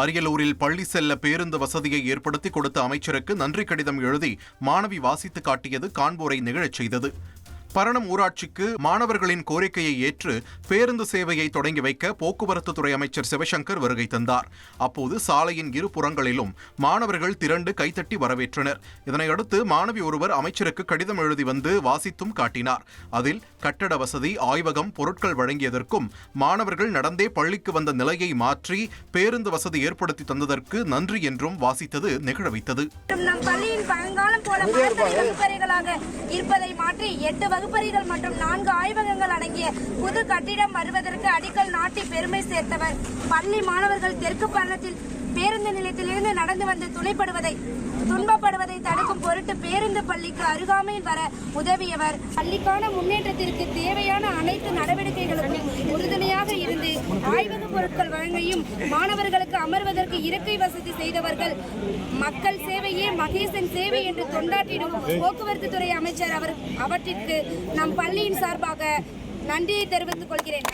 அரியலூரில் பள்ளி செல்ல பேருந்து வசதியை ஏற்படுத்தி கொடுத்த அமைச்சருக்கு நன்றி கடிதம் எழுதி மாணவி வாசித்து காட்டியது காண்போரை நிகழச் செய்தது. பரணம் ஊராட்சிக்கு மாணவர்களின் கோரிக்கையை ஏற்று பேருந்து சேவையை தொடங்கி வைக்க போக்குவரத்து துறை அமைச்சர் சிவசங்கர் வருகை தந்தார். அப்போது சாலையின் இரு புறங்களிலும் மாணவர்கள் திரண்டு கைத்தட்டி வரவேற்றனர். இதனையடுத்து மாணவி ஒருவர் அமைச்சருக்கு கடிதம் எழுதி வந்து வாசித்தும் காட்டினார். அதில் கட்டட வசதி ஆய்வகம் பொருட்கள் வழங்கியதற்கும் மாணவர்கள் நடந்தே பள்ளிக்கு வந்த நிலையை மாற்றி பேருந்து வசதி ஏற்படுத்தி தந்ததற்கு நன்றி என்றும் வாசித்தது நெகிழ வைத்தது. இருப்பதை மாற்றி எட்டு வகுப்பறைகள் மற்றும் நான்கு ஆய்வகங்கள் அடங்கிய புது கட்டிடம் வருவதற்கு அடிக்கல் நாட்டி பெருமை சேர்த்தவர். பள்ளி மாணவர்கள் தெற்கு பள்ளத்தில் பேருந்து நிலையத்திலிருந்து நடந்து வந்து துணைப்படுவதை துன்பப்படுவதை தடுக்கும் பொருட்டு பேருந்து பள்ளிக்கு அருகாமையில் வர உதவியவர். பள்ளிக்கான முன்னேற்றத்திற்கு தேவையான அனைத்து நடவடிக்கைகளுக்கும் உறுதுணையாக இருந்து ஆய்வக பொருட்கள் வழங்கியும் மாணவர்களுக்கு அமர்வதற்கு இருக்கை வசதி செய்தவர்கள் மக்கள் சேவையே மகேசன் சேவை என்று தொண்டாற்றிடும் போக்குவரத்து துறை அமைச்சர் அவர் அவற்றிற்கு நம் பள்ளியின் சார்பாக நன்றியை தெரிவித்துக் கொள்கிறேன்.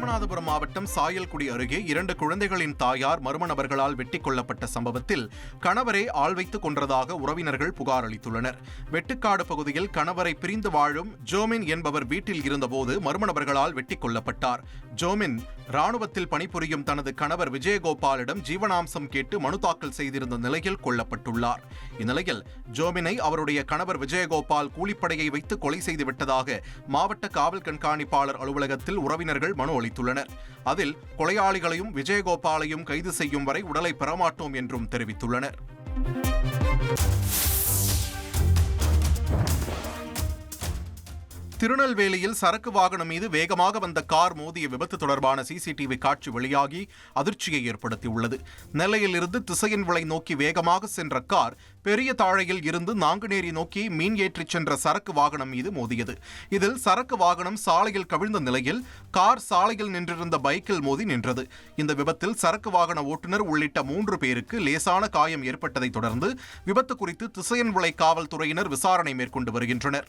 ராமநாதபுரம் மாவட்டம் சாயல்குடி அருகே இரண்டு குழந்தைகளின் தாயார் மர்ம நபர்களால் வெட்டிக் கொல்லப்பட்ட சம்பவத்தில் கணவரை ஆள் வைத்துக் கொன்றதாக உறவினர்கள் புகார் அளித்துள்ளனர். வெட்டுக்காடு பகுதியில் கணவரை பிரிந்து வாழும் ஜோமின் என்பவர் வீட்டில் இருந்தபோது மர்ம நபர்களால் வெட்டிக் கொல்லப்பட்டார். ஜோமின் ராணுவத்தில் பணிபுரியும் தனது கணவர் விஜயகோபாலிடம் ஜீவனாம்சம் கேட்டு மனு தாக்கல் செய்திருந்த நிலையில் கொல்லப்பட்டுள்ளார். இந்நிலையில் ஜோமினை அவருடைய கணவர் விஜயகோபால் கூலிப்படையை வைத்து கொலை செய்துவிட்டதாக மாவட்ட காவல் கண்காணிப்பாளர் அலுவலகத்தில் உறவினர்கள் மனு அளித்துள்ளனர் அதில் கொலையாளிகளையும் விஜயகோபாலையும் கைது செய்யும் வரை உடலை பெறமாட்டோம் என்றும் தெரிவித்துள்ளனர். திருநெல்வேலியில் சரக்கு வாகனம் மீது வேகமாக வந்த கார் மோதிய விபத்து தொடர்பான சிசிடிவி காட்சி வெளியாகி அதிர்ச்சியை ஏற்படுத்தியுள்ளது. நெல்லையிலிருந்து திசையன் விளை நோக்கி வேகமாக சென்ற கார் பெரிய தாழையில் இருந்து நாங்குநேரி நோக்கி மீன் ஏற்றிச் சென்ற சரக்கு வாகனம் மீது மோதியது. இதில் சரக்கு வாகனம் சாலையில் கவிழ்ந்த நிலையில் கார் சாலையில் நின்றிருந்த பைக்கில் மோதி நின்றது. இந்த விபத்தில் சரக்கு வாகன ஓட்டுநர் உள்ளிட்ட மூன்று பேருக்கு லேசான காயம் ஏற்பட்டதைத் தொடர்ந்து விபத்து குறித்து திசையன் விளை காவல்துறையினர் விசாரணை மேற்கொண்டு வருகின்றனர்.